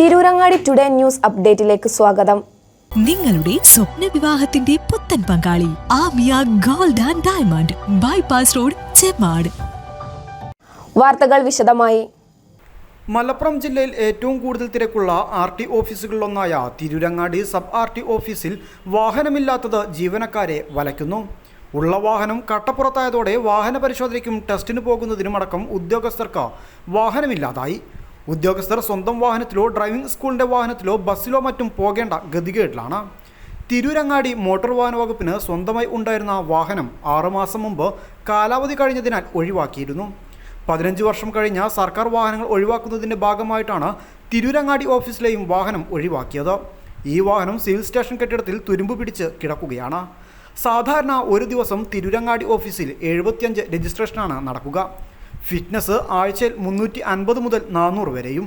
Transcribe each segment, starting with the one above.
Tirurangadi today news അപ്ഡേറ്റിലേക്ക് സ്വാഗതം. നിങ്ങളുടെ സ്വപ്ന വിവാഹത്തിന്റെ പുത്തൻ പങ്കാളി Amiya gold and diamond bypass road Chemmad. വാർത്തകൾ വിശദമായി. മലപ്പുറം ജില്ലയിൽ ഏറ്റവും കൂടുതൽ തിരക്കുള്ള ആർ ടി ഓഫീസുകളിലൊന്നായ തിരൂരങ്ങാടി സബ് ആർ ടി ഓഫീസിൽ വാഹനമില്ലാത്തത് ജീവനക്കാരെ വലയ്ക്കുന്നു. ഉള്ള വാഹനം കട്ടപ്പുറത്തായതോടെ വാഹന പരിശോധനയ്ക്കും ടെസ്റ്റിന് പോകുന്നതിനുമടക്കം ഉദ്യോഗസ്ഥർക്ക് വാഹനമില്ലാതായി. ഉദ്യോഗസ്ഥർ സ്വന്തം വാഹനത്തിലോ ഡ്രൈവിംഗ് സ്കൂളിന്റെ വാഹനത്തിലോ ബസ്സിലോ മറ്റും പോകേണ്ട ഗതികേട്ടിലാണ് തിരൂരങ്ങാടി മോട്ടോർ വാഹന വകുപ്പിന് സ്വന്തമായി ഉണ്ടായിരുന്ന വാഹനം ആറുമാസം മുമ്പ് കാലാവധി കഴിഞ്ഞതിനാൽ ഒഴിവാക്കിയിരുന്നു. പതിനഞ്ച് വർഷം കഴിഞ്ഞ സർക്കാർ വാഹനങ്ങൾ ഒഴിവാക്കുന്നതിന്റെ ഭാഗമായിട്ടാണ് തിരൂരങ്ങാടി ഓഫീസിലെയും വാഹനം ഒഴിവാക്കിയത്. ഈ വാഹനം സിവിൽ സ്റ്റേഷൻ കെട്ടിടത്തിൽ തുരുമ്പ് പിടിച്ച് കിടക്കുകയാണ്. സാധാരണ ഒരു ദിവസം തിരൂരങ്ങാടി ഓഫീസിൽ എഴുപത്തിയഞ്ച് രജിസ്ട്രേഷനാണ് നടക്കുക. ഫിറ്റ്നസ് ആഴ്ചയിൽ മുന്നൂറ്റി അൻപത് മുതൽ നാനൂറ് വരെയും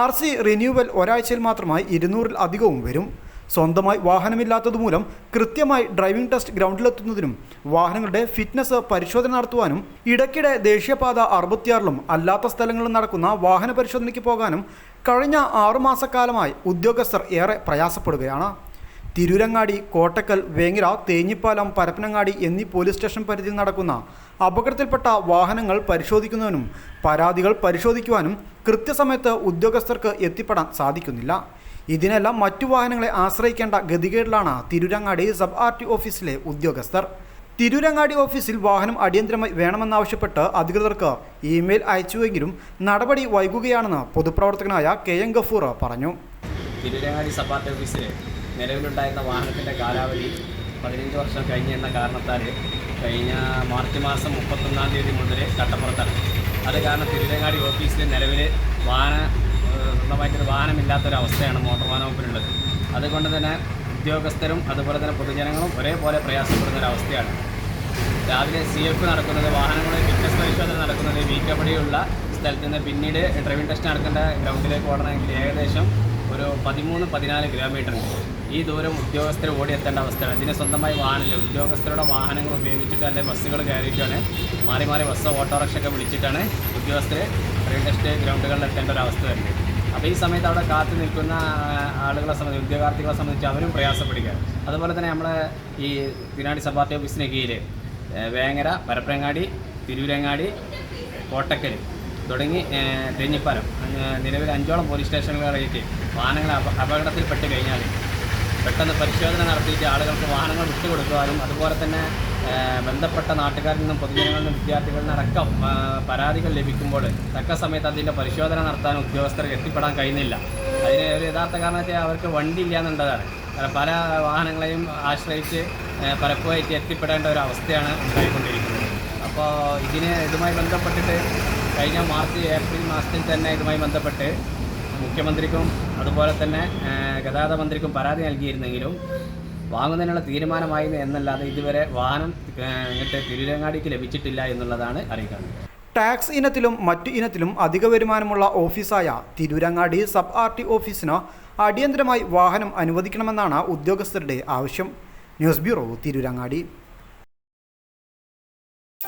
ആർ സി റിന്യൂവൽ ഒരാഴ്ചയിൽ മാത്രമായി ഇരുന്നൂറിൽ അധികവും വരും. സ്വന്തമായി വാഹനമില്ലാത്തതുമൂലം കൃത്യമായി ഡ്രൈവിംഗ് ടെസ്റ്റ് ഗ്രൗണ്ടിലെത്തുന്നതിനും വാഹനങ്ങളുടെ ഫിറ്റ്നസ് പരിശോധന നടത്തുവാനും ഇടയ്ക്കിടെ ദേശീയപാത അറുപത്തിയാറിലും അല്ലാത്ത സ്ഥലങ്ങളിലും നടക്കുന്ന വാഹന പരിശോധനയ്ക്ക് പോകാനും കഴിഞ്ഞ ആറുമാസക്കാലമായി ഉദ്യോഗസ്ഥർ ഏറെ പ്രയാസപ്പെടുകയാണ്. തിരൂരങ്ങാടി കോട്ടക്കൽ വേങ്ങര തേഞ്ഞിപ്പാലം പരപ്പനങ്ങാടി എന്നീ പോലീസ് സ്റ്റേഷൻ പരിധിയിൽ നടക്കുന്ന അപകടത്തിൽപ്പെട്ട വാഹനങ്ങൾ പരിശോധിക്കുന്നതിനും പരാതികൾ പരിശോധിക്കുവാനും കൃത്യസമയത്ത് ഉദ്യോഗസ്ഥർക്ക് എത്തിപ്പെടാൻ സാധിക്കുന്നില്ല. ഇതിനെല്ലാം മറ്റു വാഹനങ്ങളെ ആശ്രയിക്കേണ്ട ഗതികേടിലാണ് തിരൂരങ്ങാടി സബ് ആർ ടി ഓഫീസിലെ ഉദ്യോഗസ്ഥർ. തിരൂരങ്ങാടി ഓഫീസിൽ വാഹനം അടിയന്തരമായി വേണമെന്നാവശ്യപ്പെട്ട് അധികൃതർക്ക് ഇമെയിൽ അയച്ചുവെങ്കിലും നടപടി വൈകുകയാണെന്ന് പൊതുപ്രവർത്തകനായ കെ എം ഗഫൂർ പറഞ്ഞു. തിരൂരങ്ങാടി സബ് ആർ ടി ഓഫീസിൽ നിലവിലുണ്ടായിരുന്ന വാഹനത്തിന്റെ കാലാവധി പതിനഞ്ച് വർഷം കഴിഞ്ഞ എന്ന കാരണത്താൽ കഴിഞ്ഞ മാർച്ച് മാസം മുപ്പത്തൊന്നാം തീയതി മുതൽ കട്ടപ്പുറത്താണ് അത് കാരണം തിരുരങ്ങാടി ഓഫീസിൽ നിലവിൽ വാഹന സ്വന്തമായിട്ടൊരു വാഹനമില്ലാത്തൊരവസ്ഥയാണ് മോട്ടോർ വാഹന വകുപ്പിനുള്ളത്. അതുകൊണ്ട് തന്നെ ഉദ്യോഗസ്ഥരും അതുപോലെ തന്നെ പൊതുജനങ്ങളും ഒരേപോലെ പ്രയാസപ്പെടുന്ന ഒരവസ്ഥയാണ് രാവിലെ സി എഫ് നടക്കുന്നത് വാഹനങ്ങളുടെ ഫിറ്റ്നസ് പരിശോധന നടക്കുന്നത് വീക്കപ്പടിയുള്ള സ്ഥലത്ത് നിന്ന് പിന്നീട് ഡ്രൈവിംഗ് ടെസ്റ്റ് നടക്കേണ്ട ഗ്രൗണ്ടിലേക്ക് ഓടണമെങ്കിൽ ഏകദേശം ഒരു പതിമൂന്ന് പതിനാല് കിലോമീറ്റർ ഈ ദൂരം ഉദ്യോഗസ്ഥർ ഓടിയെത്തേണ്ട അവസ്ഥയാണ്. ഇതിന് സ്വന്തമായി വാഹനമില്ല. ഉദ്യോഗസ്ഥരുടെ വാഹനങ്ങൾ ഉപയോഗിച്ചിട്ട് അല്ലെങ്കിൽ ബസ്സുകൾ കയറിയിട്ടാണ് മാറി മാറി ബസ് ഓട്ടോറിക്ഷ ഒക്കെ വിളിച്ചിട്ടാണ് ഉദ്യോഗസ്ഥർ റെയിൽവേ ടെസ്റ്റ് ഗ്രൗണ്ടുകളിൽ എത്തേണ്ട ഒരു അവസ്ഥ വരുന്നത്. അപ്പോൾ ഈ സമയത്ത് അവിടെ കാത്തു നിൽക്കുന്ന ആളുകളെ സംബന്ധിച്ച് ഉദ്യോഗാർത്ഥികളെ സംബന്ധിച്ച് അവരും പ്രയാസപ്പെടുക. അതുപോലെ തന്നെ നമ്മളെ ഈ തിരുനാടി സബ് പാർട്ടി ഓഫീസിന് കീഴിൽ വേങ്ങര പരപ്പനങ്ങാടി തിരൂരങ്ങാടി കോട്ടക്കൽ തുടങ്ങി തെഞ്ഞിപ്പാലം നിലവിൽ അഞ്ചോളം പോലീസ് സ്റ്റേഷനുകളിലേക്ക് വാഹനങ്ങൾ അപ അപകടത്തിൽപ്പെട്ട് കഴിഞ്ഞാൽ പെട്ടെന്ന് പരിശോധന നടത്തിയിട്ട് ആളുകൾക്ക് വാഹനങ്ങൾ വിട്ടുകൊടുക്കുവാനും അതുപോലെ തന്നെ ബന്ധപ്പെട്ട നാട്ടുകാരിൽ നിന്നും പൊതുജനങ്ങളിൽ നിന്നും വിദ്യാർത്ഥികളിൽ നിന്ന് അടക്കം പരാതികൾ ലഭിക്കുമ്പോൾ തക്ക സമയത്ത് അതിന്റെ പരിശോധന നടത്താൻ ഉദ്യോഗസ്ഥർക്ക് എത്തിപ്പെടാൻ കഴിയുന്നില്ല. അതിന് ഒരു യഥാർത്ഥ കാരണം വെച്ചാൽ അവർക്ക് വണ്ടി ഇല്ല എന്നുള്ളതാണ് പല വാഹനങ്ങളെയും ആശ്രയിച്ച് പലപ്പോഴും പലപ്പോഴായിട്ട് എത്തിപ്പെടേണ്ട ഒരു അവസ്ഥയാണ് ഉണ്ടായിക്കൊണ്ടിരിക്കുന്നത്. അപ്പോൾ ഇതിന് ഇതുമായി ബന്ധപ്പെട്ടിട്ട് കഴിഞ്ഞ മാർച്ച് ഏപ്രിൽ മാസത്തിൽ തന്നെ ഇതുമായി ബന്ധപ്പെട്ട് മുഖ്യമന്ത്രിക്കും അതുപോലെ തന്നെ ഗതാഗത മന്ത്രിക്കും പരാതി നൽകിയിരുന്നെങ്കിലും വാങ്ങുന്നതിനുള്ള തീരുമാനമായി എന്നല്ലാതെ ഇതുവരെ വാഹനം ഇങ്ങോട്ട് തിരുരങ്ങാടിക്ക് ലഭിച്ചിട്ടില്ല എന്നുള്ളതാണ് അറിയിക്കുന്നത് ടാക്സ് ഇനത്തിലും മറ്റു ഇനത്തിലും അധിക വരുമാനമുള്ള ഓഫീസായ തിരൂരങ്ങാടി സബ് ആർ ടി ഓഫീസിന് അടിയന്തരമായി വാഹനം അനുവദിക്കണമെന്നാണ് ഉദ്യോഗസ്ഥരുടെ ആവശ്യം. News bureau Tirurangadi.